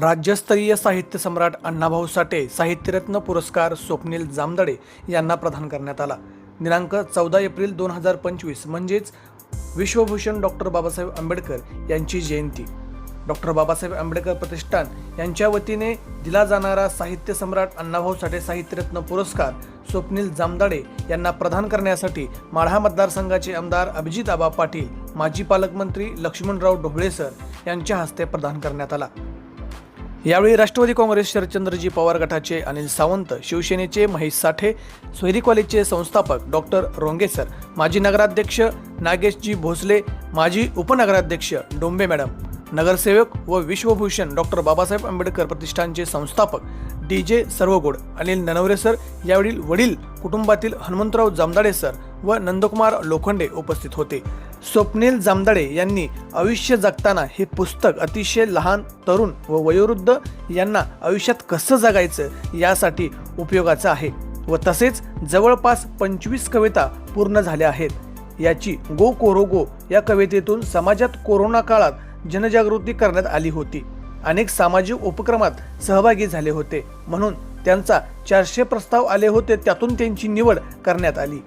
राज्यस्तरीय साहित्य सम्राट अण्णाभाऊ साठे साहित्यरत्न पुरस्कार स्वप्नील जामदडे यांना प्रदान करण्यात आला. दिनांक चौदा एप्रिल दोन हजार पंचवीस म्हणजेच विश्वभूषण डॉक्टर बाबासाहेब आंबेडकर यांची जयंती. डॉक्टर बाबासाहेब आंबेडकर प्रतिष्ठान यांच्या वतीने दिला जाणारा साहित्य सम्राट अण्णाभाऊ साठे साहित्यरत्न पुरस्कार स्वप्नील जामदाडे यांना प्रदान करण्यासाठी माढा मतदारसंघाचे आमदार अभिजित आबा पाटील माजी पालकमंत्री लक्ष्मणराव ढोबळेसर यांच्या हस्ते प्रदान करण्यात आला. यावेळी राष्ट्रवादी काँग्रेस शरदचंद्रजी पवार गटाचे अनिल सावंत शिवसेनेचे महेश साठे सोयरी कॉलेजचे संस्थापक डॉक्टर रोंगेसर माजी नगराध्यक्ष नागेशजी भोसले माजी उपनगराध्यक्ष डोंबे मॅडम नगरसेवक व विश्वभूषण डॉक्टर बाबासाहेब आंबेडकर प्रतिष्ठानचे संस्थापक D J Sarvagod Anil Nanaware sir यावेळी वडील कुटुंबातील हनुमंतराव जामदाडे सर व नंदकुमार लोखंडे उपस्थित होते. स्वप्नील जामदाडे यांनी आयुष्य जगताना हे पुस्तक अतिशय लहान तरुण व वयोवृद्ध यांना आयुष्यात कसं जगायचं यासाठी उपयोगाचं आहे व तसेच जवळपास पंचवीस कविता पूर्ण झाल्या आहेत. याची गो कोरो गो या कवितेतून समाजात कोरोना काळात जनजागृती करण्यात आली होती. अनेक सामाजिक उपक्रमात सहभागी झाले होते. म्हणून त्यांचा चारशे प्रस्ताव आले होते त्यातून त्यांची निवड करण्यात आली.